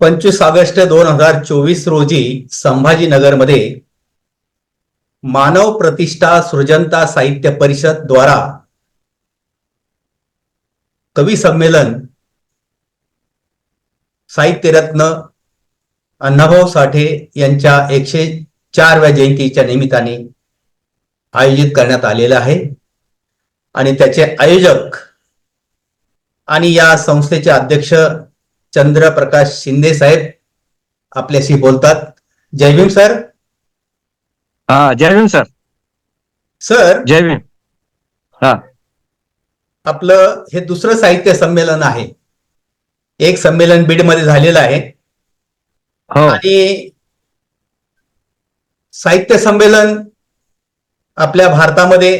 पंचवीस ऑगस्ट दोन हजार चोवीस रोजी संभाजीनगरमध्ये मानव प्रतिष्ठा सृजनता साहित्य परिषद द्वारा कवी संमेलन साहित्यरत्न अण्णाभाऊ साठे यांच्या एकशे चारव्या जयंतीच्या निमित्ताने आयोजित करण्यात आलेलं आहे. आणि त्याचे आयोजक आणि या संस्थेचे अध्यक्ष चंद्रप्रकाश शिंदे साहेब आपल्याशी बोलतात. जय भीम सर. हा जय भीम सर. सर. जय भीम. हा. आपलं हे दुसरं साहित्य संमेलन आहे. एक संमेलन बीडमध्ये झालेलं आहे. हो. आणि साहित्य संमेलन आपल्या भारतामध्ये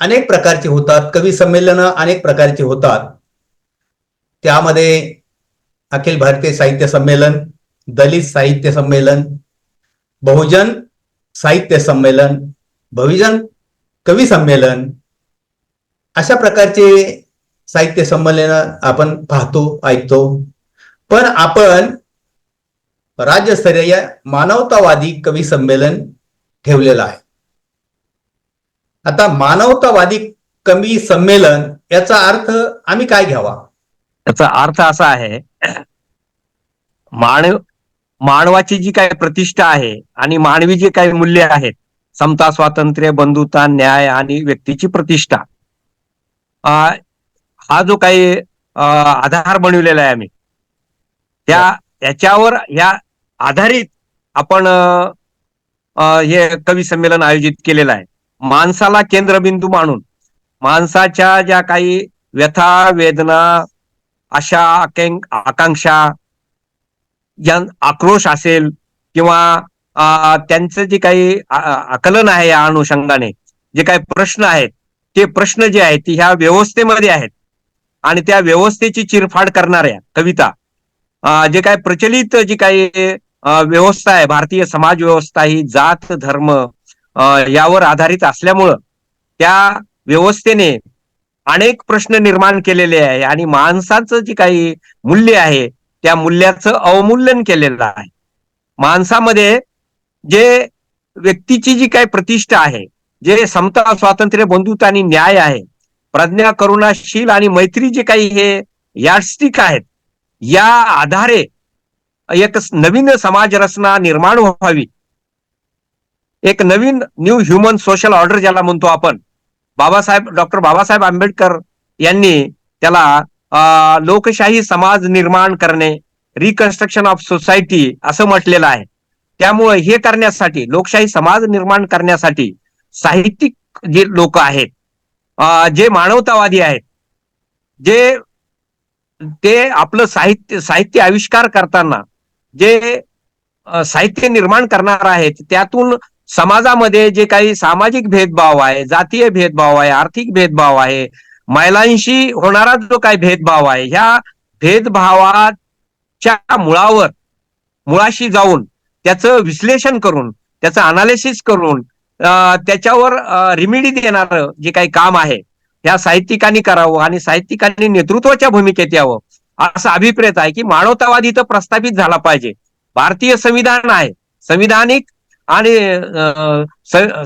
अनेक प्रकारचे होतात. कवी संमेलन अनेक प्रकारचे होतात. त्यामध्ये अखिल भारतीय साहित्य संमेलन दलित साहित्य संमेलन बहुजन साहित्य संमेलन बहुजन कवी संमेलन अशा प्रकारचे साहित्य संमेलन आपण पाहतो ऐकतो. पण आपण राज्यस्तरीय मानवतावादी कवी संमेलन ठेवलेलं आहे. आता मानवतावादी कवी संमेलन याचा अर्थ आम्ही काय घ्यावा? याचा अर्थ असा आहे मानव मानवाची जी काही प्रतिष्ठा आहे आणि मानवी जे काही मूल्य आहेत समता स्वातंत्र्य बंधुता न्याय आणि व्यक्तीची प्रतिष्ठा हा जो काही आधार बनवलेला आहे आम्ही त्या याच्यावर या आधारित आपण हे कवी संमेलन आयोजित केलेलं आहे. माणसाला केंद्रबिंदू मानून माणसाच्या ज्या काही व्यथा वेदना अशा आकांक- आकांक्षा या आक्रोश असेल किंवा अं, त्यांचं जे काही आकलन आहे या अनुषंगाने जे काही प्रश्न आहेत ते प्रश्न जे आहेत ते ह्या व्यवस्थेमध्ये आहेत. आणि त्या व्यवस्थेची चिरफाड करणाऱ्या कविता जे काही प्रचलित जी काही व्यवस्था आहे भारतीय समाज व्यवस्था ही जात धर्म यावर आधारित असल्यामुळं त्या व्यवस्थेने अनेक प्रश्न निर्माण केलेले आहे आणि माणसाचं जे काही मूल्य आहे त्या मूल्याचं अवमूल्यन केलेलं आहे. माणसामध्ये जे व्यक्तीची जी काही प्रतिष्ठा आहे जे समता स्वातंत्र्य बंधुता आणि न्याय आहे प्रज्ञा करुणाशील आणि मैत्री जे काही हे यार्डस्टिक आहेत या आधारे एक नवीन समाज रचना निर्माण व्हावी. एक नवीन न्यू ह्युमन सोशल ऑर्डर ज्याला म्हणतो आपण बाबासाहेब डॉक्टर बाबासाहेब आंबेडकर यांनी त्याला अं, लोकशाही समाज निर्माण करणे रिकन्स्ट्रक्शन ऑफ सोसायटी असं म्हटलेलं आहे. त्यामुळे हे करण्यासाठी लोकशाही समाज निर्माण करण्यासाठी साहित्यिक जे लोक आहेत जे मानवतावादी आहेत जे ते आपलं साहित्य साहित्य आविष्कार करताना जे साहित्य निर्माण करणार आहेत त्यातून समाजामध्ये जे काही सामाजिक भेदभाव आहे जातीय भेदभाव आहे आर्थिक भेदभाव आहे महिलांशी होणारा जो काही भेदभाव आहे ह्या भेदभावाच्या मुळावर मुळाशी जाऊन त्याचं विश्लेषण करून त्याचं अनालिसिस करून त्याच्यावर रिमिडी देणारं जे काही काम आहे ह्या साहित्यिकांनी करावं आणि साहित्यिकांनी नेतृत्वाच्या भूमिकेत यावं असा अभिप्रेत आहे की मानवतावाद इथं प्रस्थापित झाला पाहिजे. भारतीय संविधान आहे. संविधानिक आणि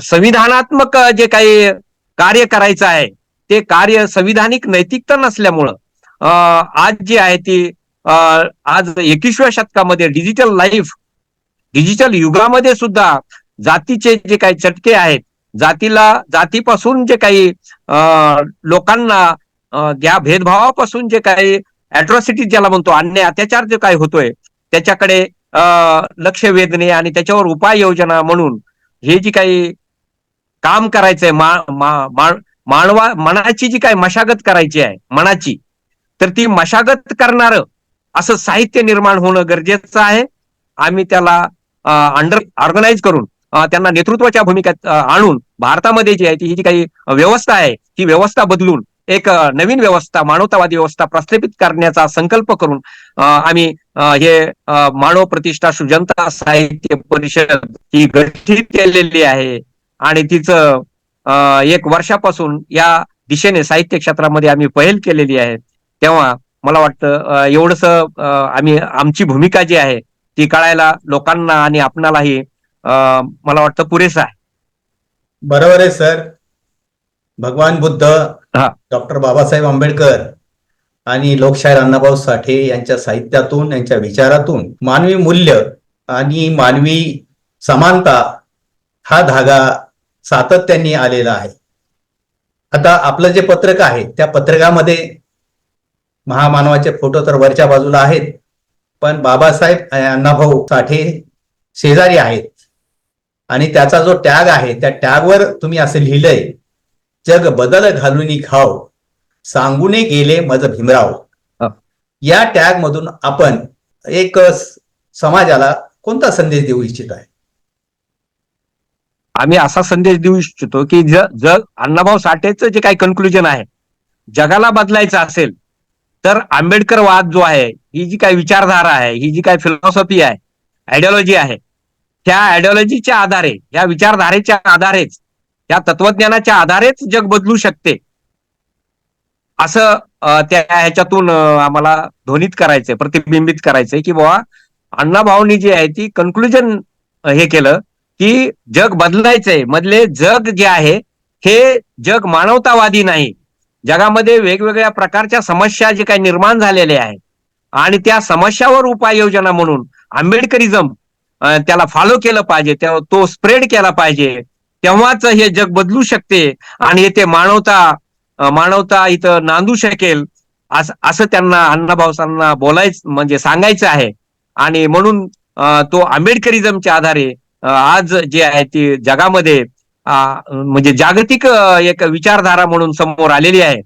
संविधानात्मक जे काही कार्य करायचं आहे ते कार्य संविधानिक नैतिकता नसल्यामुळं आज जी आहे ती आज एकविसव्या शतकामध्ये डिजिटल लाईफ डिजिटल युगामध्ये सुद्धा जातीचे जे काही चटके आहेत जातीला जातीपासून जे काही लोकांना या भेदभावापासून जे काही अॅट्रॉसिटी ज्याला म्हणतो अन्याय अत्याचार जे काही होतोय त्याच्याकडे लक्ष वेधणे आणि त्याच्यावर उपाययोजना म्हणून हे जी काही काम करायचंय मा मा- मा- मानवा मनाची जी काही मशागत करायची आहे मनाची तर ती मशागत करणार असं साहित्य निर्माण होणं गरजेचं आहे. आम्ही त्याला अंडर ऑर्गनाईज करून त्यांना नेतृत्वाच्या भूमिकेत आणून भारतामध्ये जी आहे ती ही जी काही व्यवस्था आहे ती व्यवस्था बदलून एक नवीन व्यवस्था मानवतावादी व्यवस्था प्रस्थापित करण्याचा संकल्प करून आम्ही हे मानव प्रतिष्ठा सुजनता साहित्य परिषद ही गठीत केलेली आहे. आणि तिचं एक वर्षापासून या दिशेने साहित्य क्षेत्रामध्ये आम्ही पहल केलेली आहे. तेव्हा मला वाटतं एवढस आम्ही आमची भूमिका जी आहे ती कळायला लोकांना आणि आपणालाही मला वाटतं पुरेसं आहे. बरोबर आहे सर. भगवान बुद्ध. डॉक्टर बाबासाहेब आंबेडकर आणि लोकशाहीर अण्णाभाऊ साठे यांच्या साहित्यातून यांच्या विचारातून मानवी मूल्य आणि मानवी समानता हा धागा सातत्याने आलेला आहे आता आपलं जे पत्रक आहे त्या पत्रकामध्ये महामानवाचे फोटो तर वरच्या बाजूला आहेत पण बाबासाहेब अण्णाभाऊ साठे शेजारी आहेत आणि त्याचा जो टॅग आहे त्या टॅगवर तुम्ही असं लिहिलंय जग बदल घालून खाव सांगूने गेले मज भीमराव. या टॅग मधून आपण एक समाजाला कोणता संदेश देऊ इच्छित आहे आम्ही असा संदेश देऊ इच्छितो की जग अण्णाभाऊ साठेचं जे काही कन्क्लुजन आहे जगाला बदलायचं असेल तर आंबेडकरवाद जो आहे ही जी काही विचारधारा आहे ही जी काही फिलॉसॉफी आहे आयडिओलॉजी आहे त्या आयडिओलॉजीच्या आधारे या विचारधारेच्या आधारेच या तत्वज्ञानाच्या आधारेच जग बदलू शकते. असं त्या ह्याच्यातून आम्हाला ध्वनित करायचंय प्रतिबिंबित करायचंय की बाबा अण्णाभाऊनी जी आहे ती कन्क्लुजन हे केलं की जग बदलायचंय. मधले जग जे आहे हे जग मानवतावादी नाही. जगामध्ये वेगवेगळ्या प्रकारच्या समस्या जे काही निर्माण झालेल्या आहेत आणि त्या समस्यावर उपाययोजना म्हणून आंबेडकरिझम त्याला फॉलो केलं पाहिजे तो स्प्रेड केला पाहिजे. तेव्हाच हे जग बदलू शकते आणि इथे मानवता मानवता इथं नांदू शकेल असं असं त्यांना अण्णाभाऊसांना बोलायचं म्हणजे सांगायचं आहे. आणि म्हणून तो आंबेडकरिझमच्या आधारे आज जे आहे ती जगामध्ये म्हणजे जागतिक एक विचारधारा म्हणून समोर आलेली आहे.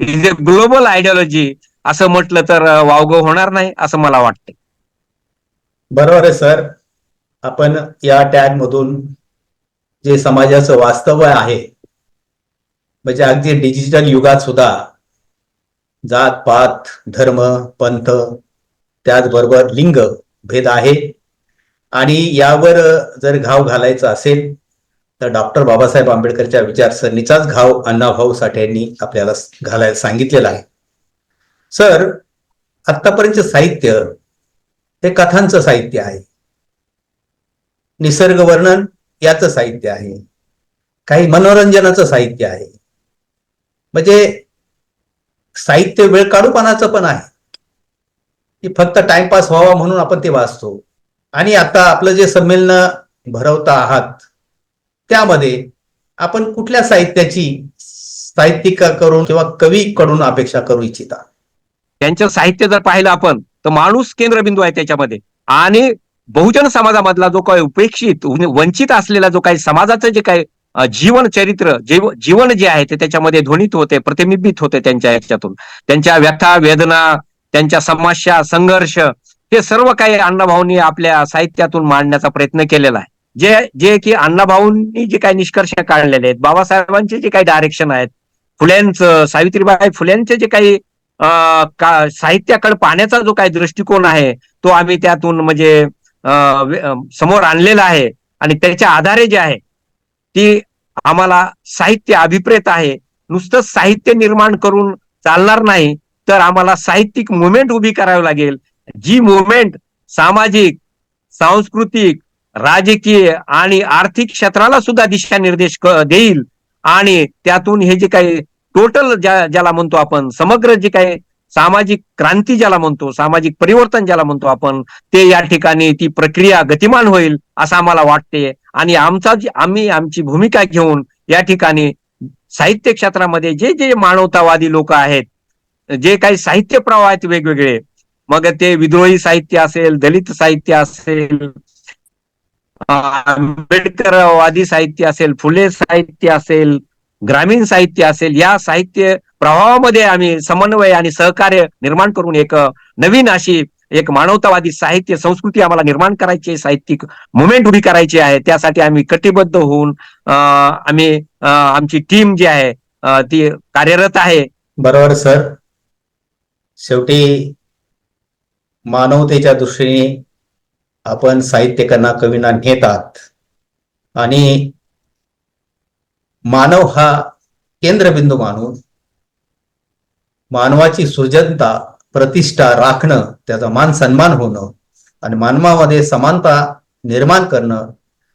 इज अ ग्लोबल आयडिओलॉजी असं म्हटलं तर वावग वावगं होणार नाही असं मला वाटतं बरोबर आहे सर. आपण या टॅग मधून जे समाजाचं वास्तव्य आहे म्हणजे अगदी डिजिटल युगात सुद्धा जात पात धर्म पंथ त्याचबरोबर लिंग भेद आहे. आणि यावर जर घाव घालायचा असेल तर डॉक्टर बाबासाहेब आंबेडकरच्या विचारसरणीचाच घाव अण्णाभाऊ साठे यांनी आपल्याला घालायला सांगितलेला आहे. सर आतापर्यंत साहित्य हे कथांचं साहित्य आहे. निसर्ग वर्णन याचं साहित्य आहे. काही मनोरंजनाचं साहित्य आहे. म्हणजे साहित्य वेळ काढूपणाचं पण आहे. की फक्त टाइमपास व्हावा म्हणून आपण ते वाचतो. आणि आता आपलं जे संमेलन भरवता आहात त्यामध्ये आपण कुठल्या साहित्याची साहित्यिकाकडून किंवा कवीकडून अपेक्षा करू इच्छिता? त्यांचं साहित्य जर पाहिलं आपण तर माणूस केंद्रबिंदू आहे त्याच्यामध्ये. आणि बहुजन समाजामधला जो काही उपेक्षित वंचित असलेला जो काही समाजाचं जे काही जीवन चरित्र जीव जीवन जे आहे ते त्याच्यामध्ये ध्वनित होते प्रतिबिंबित होते त्यांच्या याच्यातून. त्यांच्या व्यथा वेदना त्यांच्या समस्या संघर्ष हे सर्व काही अण्णाभाऊंनी आपल्या साहित्यातून मांडण्याचा प्रयत्न केलेला आहे. जे जे की अण्णाभाऊंनी जे काही निष्कर्ष काढलेले आहेत बाबासाहेबांचे जे काही डायरेक्शन आहेत फुल्यांचं सावित्रीबाई फुल्यांचे जे काही अं, का साहित्याकडे पाहण्याचा जो काही दृष्टिकोन आहे तो आम्ही त्यातून म्हणजे समोर आणलेलं आहे आणि त्याच्या आधारे जे आहे ती आम्हाला साहित्य अभिप्रेत आहे. नुसतं साहित्य निर्माण करून चालणार नाही तर आम्हाला साहित्यिक मुवमेंट उभी करावी लागेल. जी मुवमेंट सामाजिक सांस्कृतिक राजकीय आणि आर्थिक क्षेत्राला सुद्धा दिशानिर्देश देईल. आणि त्यातून हे जे काही टोटल ज्या ज्याला म्हणतो आपण समग्र जे काही सामाजिक क्रांती ज्याला म्हणतो सामाजिक परिवर्तन ज्याला म्हणतो आपण ते या ठिकाणी ती प्रक्रिया गतिमान होईल असं आम्हाला वाटते. आणि आमचा आम्ही आमची भूमिका घेऊन या ठिकाणी साहित्य क्षेत्रामध्ये जे जे मानवतावादी लोक आहेत जे काही साहित्य प्रवाह आहेत वेगवेगळे मग ते विद्रोही साहित्य असेल दलित साहित्य असेल आंबेडकरवादी साहित्य असेल फुले साहित्य असेल ग्रामीण साहित्य असेल या साहित्य प्रवाहामध्ये आम्ही समन्वय आणि सहकार्य निर्माण करून एक नवीन अशी एक मानवतावादी साहित्य संस्कृती आम्हाला निर्माण करायची आहे, साहित्यिक मुवमेंट उभी करायची आहे. त्यासाठी आम्ही कटिबद्ध होऊन आम्ही आमची टीम जी आहे ती कार्यरत आहे. बरोबर सर. शेवटी मानवतेच्या दृष्टीने आपण साहित्यिकांना कवींना नेतात आणि मानव हा केंद्रबिंदू मानून मानवाची सृजनता प्रतिष्ठा राखणं त्याचा मान सन्मान होणं आणि मानवामध्ये समानता निर्माण करणं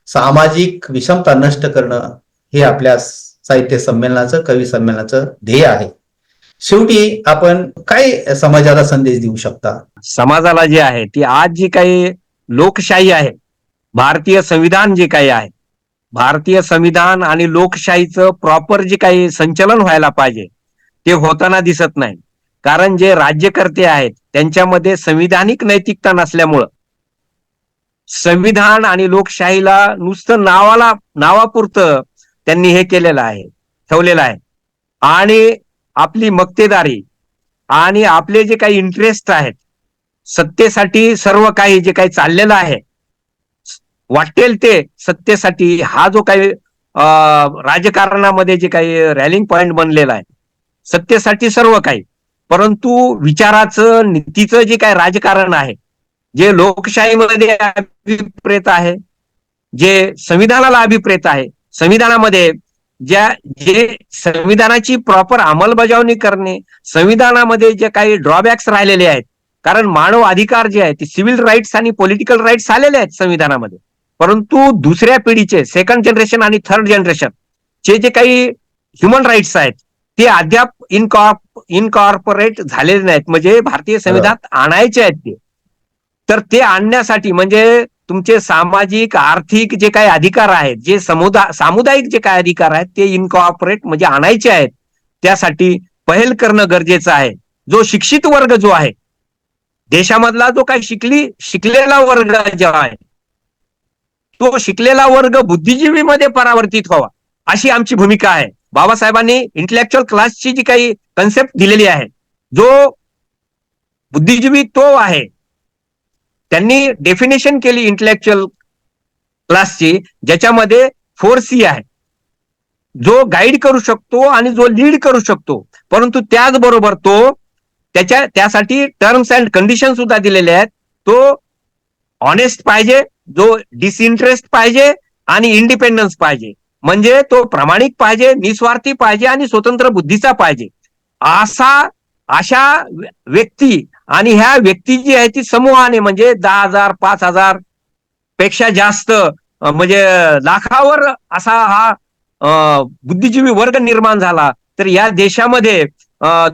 सामाजिक विषमता नष्ट करणं हे आपल्या साहित्य संमेलनाचं कवी संमेलनाचं ध्येय आहे. शेवटी आपण काय समाजाला संदेश देऊ शकता? समाजाला जे आहे ती आज जी काही लोकशाही आहे भारतीय संविधान जे काही आहे भारतीय संविधान आणि लोकशाहीचं प्रॉपर जे काही संचलन व्हायला पाहिजे ते होताना दिसत नाही. कारण जे राज्यकर्ते आहेत त्यांच्यामध्ये संविधानिक नैतिकता नसल्यामुळं. संविधान आणि लोकशाहीला नुसतं नावाला नावापुरतं त्यांनी हे केलेलं आहे ठेवलेलं आहे. आणि आपली मक्तेदारी आणि आपले जे काही इंटरेस्ट आहेत सत्तेसाठी सर्व काही जे काही चाललेलं आहे वाटेल ते सत्तेसाठी हा जो काही अं, राजकारणामध्ये जे काही रॅलिंग पॉइंट बनलेला आहे सत्तेसाठी सर्व काही. परंतु विचाराचं नीतीचं जे काही राजकारण आहे जे लोकशाहीमध्ये अभिप्रेत आहे जे संविधानाला अभिप्रेत आहे संविधानामध्ये ज्या जे संविधानाची प्रॉपर अंमलबजावणी करणे संविधानामध्ये जे काही ड्रॉबॅक्स राहिलेले आहेत कारण मानव अधिकार जे आहेत ते सिव्हिल राईट्स आणि पॉलिटिकल राईट्स आलेले आहेत संविधानामध्ये. परंतु दुसऱ्या पिढीचे सेकंड जनरेशन आणि थर्ड जनरेशन चे जे काही ह्युमन राईट्स आहेत ते अद्याप इनकॉर्प इनकॉर्पोरेट झालेले नाहीत. म्हणजे भारतीय संविधानात आणायचे आहेत ते. तर ते आणण्यासाठी म्हणजे तुमचे सामाजिक आर्थिक जे काही अधिकार आहेत जे समुदाय सामुदायिक जे काही अधिकार आहेत ते इनकॉर्पोरेट म्हणजे आणायचे आहेत. त्यासाठी पहल करणं गरजेचं आहे. जो शिक्षित वर्ग जो आहे देशामधला जो काही शिकली शिकलेला वर्ग जो आहे तो शिकलेला वर्ग बुद्धिजीवीमध्ये परावर्तित व्हावा अशी आमची भूमिका आहे. बाबासाहेबांनी इंटलेक्च्युअल क्लासची जी काही कन्सेप्ट दिलेली आहे जो बुद्धिजीवी तो आहे त्यांनी डेफिनेशन केली इंटलेक्च्युअल क्लासची ज्याच्यामध्ये फोर सी आहे. जो गाईड करू शकतो आणि जो लीड करू शकतो. परंतु त्याचबरोबर तो त्याच्या त्यासाठी टर्म्स अँड कंडिशन सुद्धा दिलेले आहेत. तो ऑनेस्ट पाहिजे जो डिसइंटरेस्ट पाहिजे आणि इंडिपेंडन्स पाहिजे. म्हणजे तो प्रामाणिक पाहिजे निस्वार्थी पाहिजे आणि स्वतंत्र बुद्धीचा पाहिजे. असा अशा व्यक्ती आणि ह्या व्यक्ती जी आहे ती समूहाने म्हणजे दहा हजार पाच हजारपेक्षा जास्त म्हणजे लाखावर असा हा बुद्धिजीवी वर्ग निर्माण झाला. तर या देशामध्ये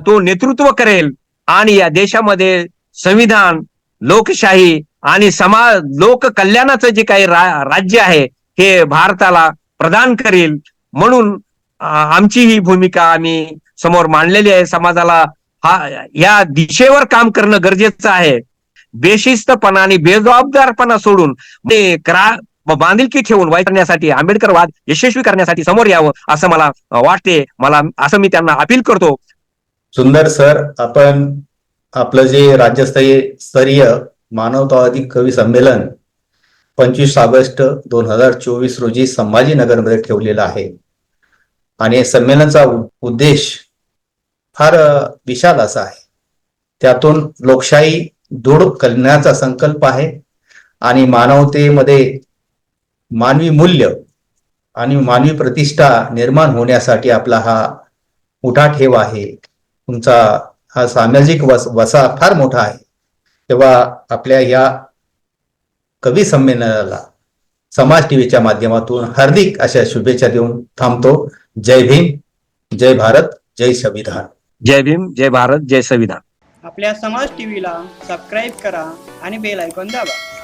तो नेतृत्व करेल आणि या देशामध्ये संविधान लोकशाही आणि समाज लोक कल्याणाचं जे काही रा- राज्य आहे हे भारताला प्रदान करेल. म्हणून आमची ही भूमिका आम्ही समोर मांडलेली आहे. समाजाला हा या दिशेवर काम करणं गरजेचं आहे. बेशिस्तपणा आणि बेजबाबदारपणा सोडून ते बांधिलकी ठेवून वाईट करण्यासाठी आंबेडकरवाद यशस्वी करण्यासाठी समोर यावं असं मला वाटते. मला असं मी त्यांना अपील करतो. सुंदर सर आपण आपलं जे राज्यस्तरीय स्तरीय मानवतावादी कवी संमेलन पंचवीस ऑगस्ट दोन हजार चोवीस रोजी संभाजीनगरमध्ये ठेवलेला आहे. आणि संमेलनाचा उ- उद्देश फार विशाल असा आहे. त्यातून लोकशाही दृढ करण्याचा संकल्प आहे आणि मानवतेमध्ये मानवी मूल्य आणि मानवी प्रतिष्ठा निर्माण होण्यासाठी आपला हा मोठा ठेव आहे. तुमचा हा सामाजिक वस वसा फार मोठा आहे. तेव्हा आपल्या या कवी संमेलनाला समाज टीव्हीच्या माध्यमातून हार्दिक अशा शुभेच्छा देऊन थांबतो. जय भीम जय भारत जय संविधान. जय भीम जय भारत जय संविधान. आपल्या समाज टीव्हीला सबस्क्राईब करा आणि बेल आयकॉन दाबा.